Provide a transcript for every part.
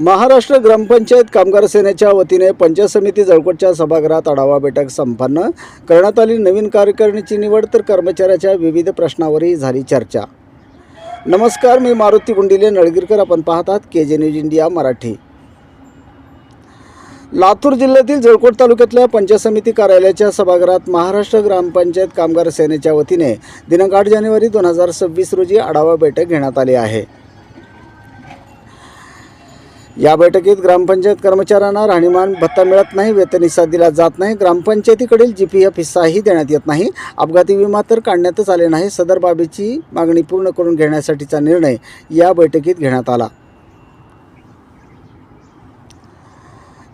महाराष्ट्र ग्रामपंचायत कामगार सेनेच्या वतीने पंचायत समिती जळकोटच्या सभागृहात आढावा बैठक संपन्न. करण्यात आली नवीन कार्यकारिणीची निवड तर कर्मचाऱ्याच्या विविध प्रश्नावरही झाली चर्चा. नमस्कार मी मारुती गुंडिले नळगीरकर. आपण पाहतात के जे न्यूज इंडिया मराठी. लातूर जिल्ह्यातील जळकोट तालुक्यातल्या पंचायत समिती कार्यालयाच्या सभागृहात महाराष्ट्र ग्रामपंचायत कामगार सेनेच्या वतीने दिनांक आठ जानेवारी दोन हजार सव्वीस रोजी आढावा बैठक घेण्यात आली आहे. या बैठकीत ग्रामपंचायत कर्मचाऱ्यांना राहणीमान भत्ता मिळत नाही वेतन हिस्सा दिला जात नाही ग्रामपंचायतीकडील जी पी एफ हिस्साही देण्यात येत नाही. अपघाती विमा तर काढण्यातच आले नाही. सदर बाबीची मागणी पूर्ण करून घेण्यासाठीचा निर्णय या बैठकीत घेण्यात आला.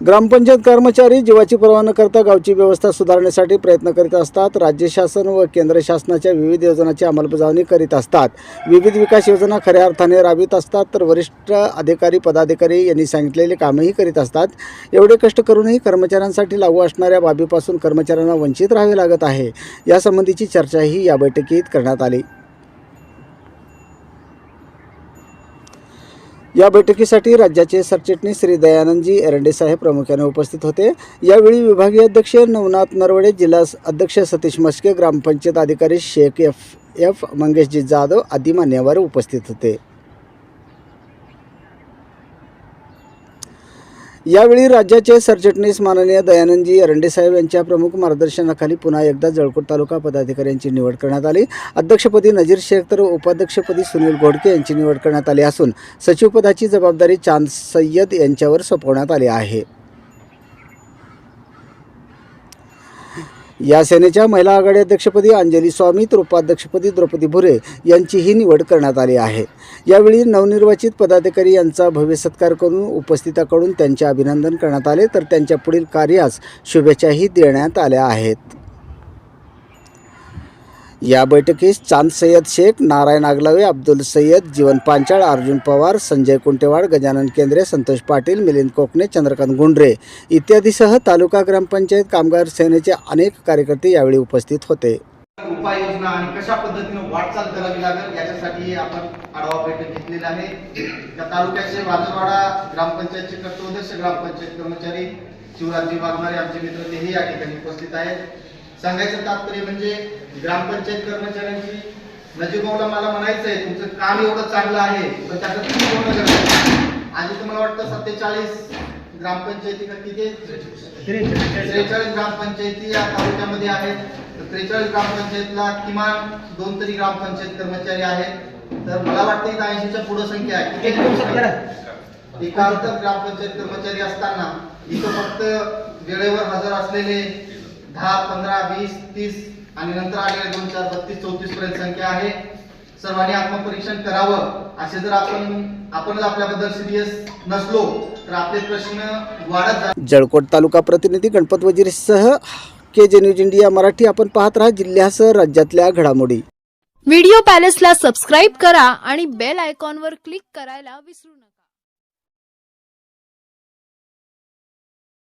ग्रामपंचायत कर्मचारी जीवाची पर्वा न करता गावची व्यवस्था सुधारण्यासाठी प्रयत्न करीत असतात. राज्य शासन व केंद्र शासनाच्या विविध योजनांची अंमलबजावणी करीत असतात. विविध विकास योजना खऱ्या अर्थाने राबवित असतात तर वरिष्ठ अधिकारी पदाधिकारी यांनी सांगितलेले कामही करीत असतात. एवढे कष्ट करूनही कर्मचाऱ्यांसाठी लागू असणाऱ्या बाबीपासून कर्मचाऱ्यांना वंचित राहावे लागत आहे. यासंबंधीची चर्चाही या बैठकीत करण्यात आली. या बैठकीसाठी राज्याचे सरचिटणीस श्री दयानंदजी एरंडेसाहेब प्रामुख्याने उपस्थित होते. यावेळी विभागीय अध्यक्ष नवनाथ नरवडे जिल्हा अध्यक्ष सतीश मस्के ग्रामपंचायत अधिकारी शेख एफ एफ मंगेशजी जाधव आदी मान्यवर उपस्थित होते. यावेळी राज्याचे सरचिटणीस माननीय दयानंदजी एरंडेसाहेब यांच्या प्रमुख मार्गदर्शनाखाली पुन्हा एकदा जळकोट तालुका पदाधिकाऱ्यांची निवड करण्यात आली. अध्यक्षपदी नजीर शेख तर उपाध्यक्षपदी सुनील घोडके यांची निवड करण्यात आली असून सचिवपदाची जबाबदारी चांद सय्यद यांच्यावर सोपवण्यात आली आहे. या सेनेच्या महिला आघाडी अध्यक्षपदी अंजली स्वामी तर उपाध्यक्षपदी द्रौपदी भुरे यांचीही निवड करण्यात आली आहे. यावेळी नवनिर्वाचित पदाधिकारी यांचा भव्य सत्कार करून उपस्थिताकडून त्यांचे अभिनंदन करण्यात आले. तर त्यांच्या पुढील कार्यास शुभेच्छाही देण्यात आल्या आहेत. या बैठकीस चांद सय्यद शेख नारायण आगलावे अब्दुल सय्यद जीवन पांचाळ अर्जुन पवार संजय कुंटेवाड गजानन केंद्रे संतोष पाटील मिलिंद कोकणे चंद्रकांत गुंडरे इत्यादीसह तालुका ग्रामपंचायत कामगार सेनेचे अनेक कार्यकर्ते यावेळी उपस्थित होते. उपाययोजना आणि कशा पद्धतीने वाटचाल करावी लागेल याच्यासाठी आपण आढावा बैठक घेतलेली आहे. त्या तालुक्याचे वाजरवाडा ग्रामपंचायतचे कर्तव्यदर्श ग्रामपंचायत कर्मचारी शिवराजजी वाघमारे आमचे मित्र तेही या ठिकाणी उपस्थित आहेत. सांगायचं तात्पर्य म्हणजे ग्रामपंचायत कर्मचाऱ्यांची नजीबाऊला मला म्हणायचं आहे तुमचं काम एवढं चांगलं आहे पण त्याचं तुम्ही पूर्ण करता आधी तुम्हाला वाटतं सत्तेचाळीस ग्रामपंचायती का किती त्रेचाळीस ग्रामपंचायती या तालुक्यामध्ये आहेत. तर त्रेचाळीस ग्रामपंचायतला किमान दोन तरी ग्रामपंचायत कर्मचारी आहेत. तर मला वाटतं इथं ऐंशीच्या पुढे संख्या आहे. एकाहत्तर ग्रामपंचायत कर्मचारी असताना इथं फक्त वेळेवर हजर असलेले दहा पंधरा वीस तीस आणि नंतर आलेले दोन चार बत्तीस चौतीस पर्यंत संख्या आहे. सर्वांनी आत्मपरीक्षण करावं. असे जर आपण आपणच आपल्याबद्दल सिरियस नसलो तर आपले प्रश्न वाढत जळकोट तालुका प्रतिनिधी गणपत वजीरसह के जे न्यूज इंडिया मराठी. आपण पाहत राहा जिल्ह्यासह राज्यातल्या घडामोडी. व्हिडिओ पॅलेसला सबस्क्राईब करा आणि बेल आयकॉनवर क्लिक करायला विसरू नका.